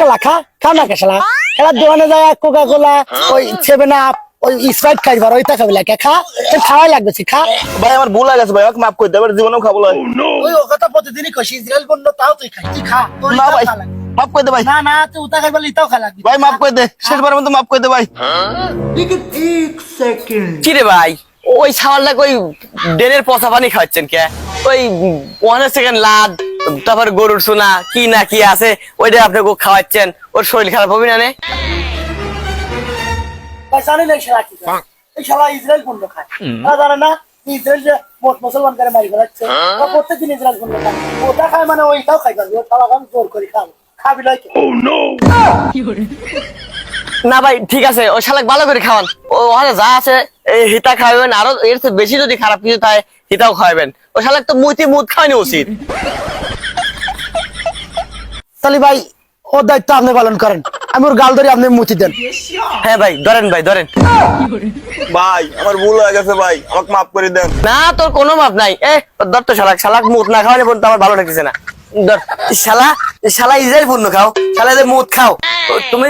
শালা খা খা না শালা খেলার দোকানে যায় কোকা কোলা ওই সেভেন আপ ওই স্প্রাইট খাইবার ওইটা খাবি লাগে খা। খাওয়াই লাগবে খা। ভাই আমার ভুল গেছে ভাই আমাকে মাফ করে দেবে জীবনেও খাব না ওই কথা প্রতিদিনই কইছি ইসরায়েল বন্ধ তাও তুই খাই তুই খা না ভাই খা মাফ করে দে ভাই। না না তুই উতা খাইবার ইটাও খা লাগবে ভাই মাফ করে দে শেষবারের মতো মাফ করে দে ভাই। কি রে ভাই ওই ওই ডেনের পচা পানি খাওয়াচ্ছেন কে? ওই ওয়ান সেকেন্ড লাদ। তারপর গরুর সোনা কি না কি আছে ওইটা আপনি খাওয়াচ্ছেন। ওর শরীর খারাপ হবে না নে? ভাই না এই শালা কি খায়। এই শালা ইসরায়েল বন্ধ খায়। জানে না ইসরায়েল যে মুসলমান করে মারি ফেলাচ্ছে। প্রত্যেকদিন ইসরায়েল বন্ধ খায়। ওটা খায় মানে ওইটাও খাই পারবে ও আমি জোর করে খাব খাবি লয় না ভাই ঠিক আছে ওই শালাক ভালো করে খাওয়ান। ও ওখানে যা আছে হিতা খাওয়াবেন আরও এর বেশি যদি খারাপ কিছু থাকে হিতাও খাওয়াবেন। ওই শালাক তো মুতি মুদ খাওয়ানি উচিত। তাহলে ভাই ওর দায়িত্ব আপনি পালন করেন। আমি ওর গাল ধরে আপনি মুতি দেন। হ্যাঁ ভাই ধরেন ভাই ধরেন। ভাই আমার ভুল হয়ে গেছে ভাই আমাকে মাফ করে দেন। না তোর কোনো মাপ নাই। এ ধর তো শালাক শালাক মুদ না খাওয়ানি পর্যন্ত আমার ভালো লাগতেছে না। ধর শালা শালা ইসরায়েল পূর্ণ খাও শালা এদের মুদ খাও। তুমি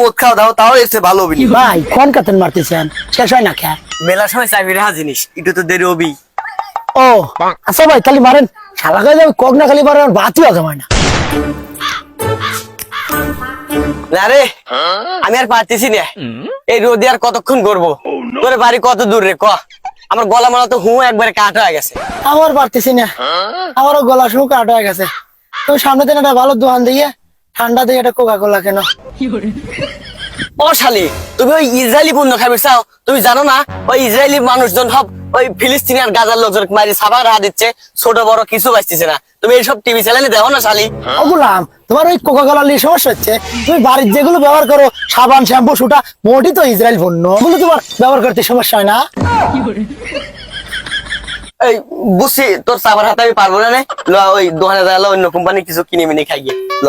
মুদ খাও দাও তাও এসে ভালো হবি। ভাই কোন কাতেন মারতেছেন? শেষ হয় না মেলার সময় রাখা জিনিস একটু তো দেরি হবি। ও আচ্ছা ভাই তাহলে মারেন। শালা গায়ে যাবে কক না খালি মারেন বাতি আছে না। না রে আমি আর পারতেছি না। এই রোদে আর কতক্ষণ করব তোর বাড়ি কত দূর রে ক? আমার গলা মালা তো হু একবারে কাট হয়ে গেছে। আমার পারতেছি না। আমারও গলা শু কাট হয়ে গেছে। তো সামনে দিন একটা ভালো দোকান দিয়ে ঠান্ডা দিয়ে একটা কোকা কোলা কেন ও শালি তুমি ওই ইসরায়েলি পণ্য খাবে চাও তুমি জানো না ওই ইসরায়েলি মানুষজন সব ওই ফিলিস্তিনি আর গাজার লোকজন মারি সাবা রাহা দিচ্ছে ছোট বড় কিছু বাঁচতেছে না। তুমি এইসব টিভি চ্যানেলে দেখো না শালি? ও গুলাম তোমার ওই কোকা কোলা নিয়ে সমস্যা হচ্ছে? তুমি বাড়ির যেগুলো ব্যবহার করো সাবান শ্যাম্পু সুটা মোটি তো ইসরায়েল পণ্য ওগুলো তোমার ব্যবহার করতে সমস্যা হয় না? এই বুঝছি তোর সাবার হাতে আমি পারব না ওই দোকানে যাই অন্য কোম্পানি কিছু কিনে মিনে খাই গিয়ে ল।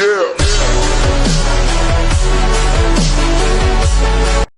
Yeah.